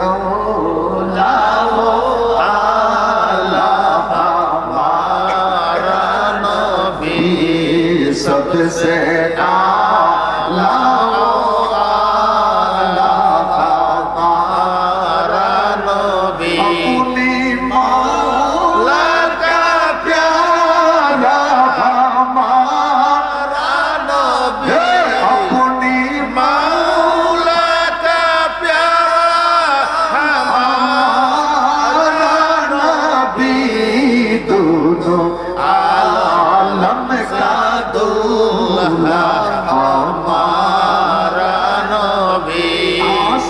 Oh.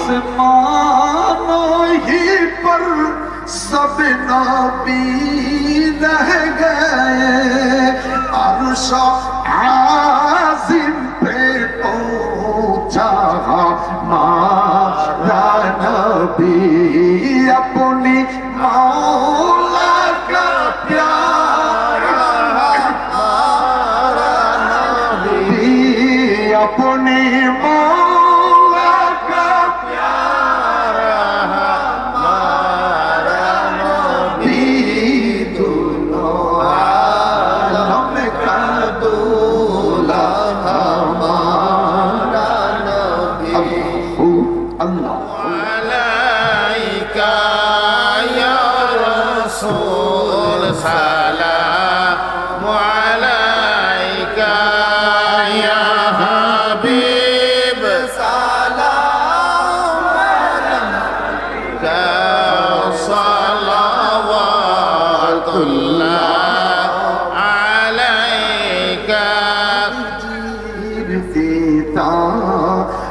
آسمانوں ہی پر سب نبی رہ گئے۔ عرش عظیم پہ پہنچا ہاں۔ مارا نبی اپنی مولا کا پیارا ہاں۔ مارا نبی اپنی مولا الله عليك يا رسول سلام عليك يا حبيب. سلام عليك. صلوات الله.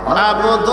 عبد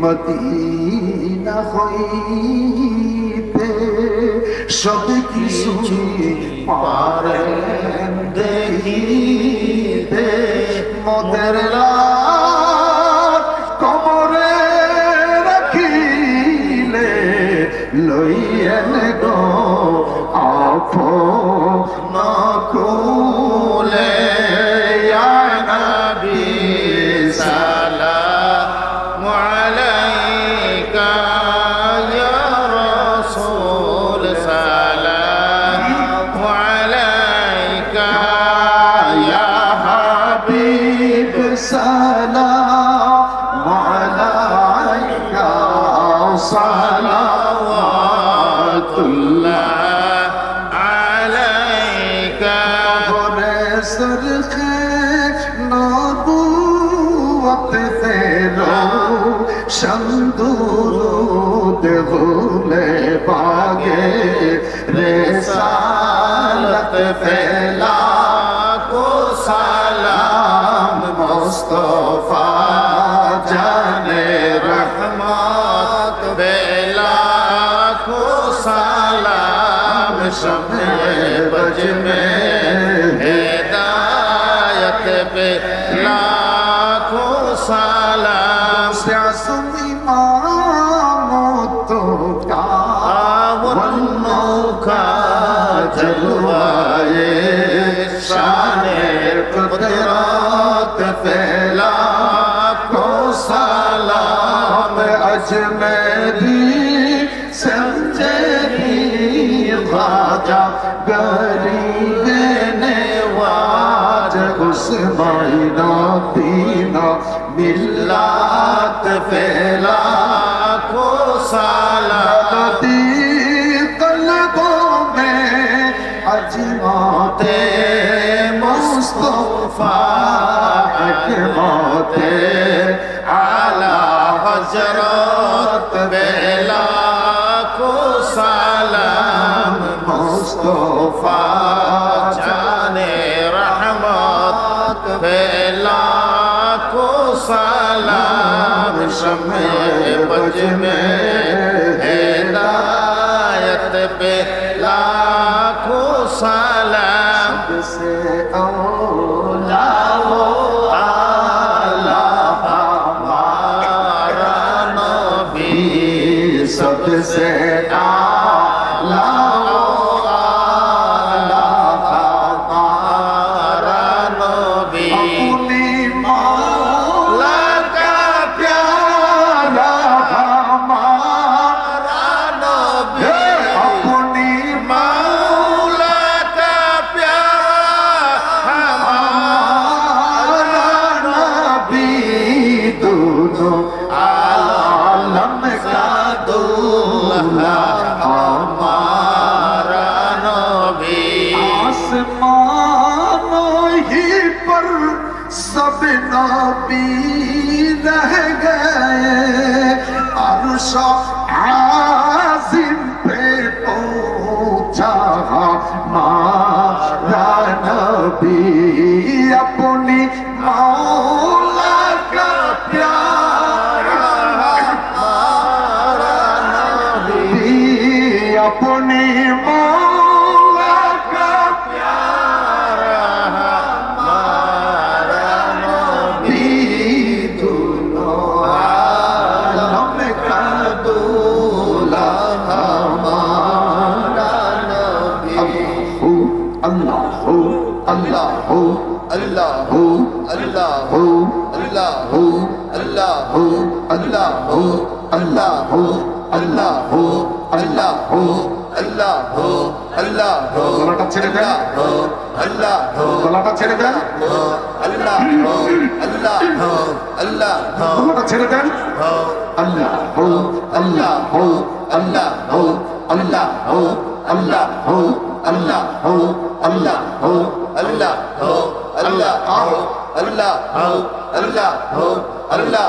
Medina হইতে সব কিছু পারেন السلام عليك صلوات الله عليك برسلك نبوة ثيرو شندور دغول باغي رسالة فيلا सलाम शमे बज में हिदायत पे लाखों सलाम स्यासुम इमाम तो का वन्नौका जलवाए शाने कुदरत फैला को सलाम अजमेरी আসমাইনা দিনা মিল্লাত ফেলা কো সালাতি কলবো মে আজমাতে মুস্তফা আকমাতে আলা হযরত বেলা কো সালাম মুস্তফা समय बच में Be. আল্লাহ হো আল্লাহ হো আল্লাহ হো আল্লাহ হো আল্লাহ হো আল্লাহ হো গলাটা ছেড়ে দেন আল্লাহ হো গলাটা ছেড়ে দেন আল্লাহ হো আল্লাহ হো আল্লাহ হো গলাটা ছেড়ে দেন আল্লাহ হো আল্লাহ হো আল্লাহ হো আল্লাহ হো আল্লাহ হো আল্লাহ হো আল্লাহ হো আল্লাহ হো আল্লাহ হো আল্লাহ হো আল্লাহ হো আল্লাহ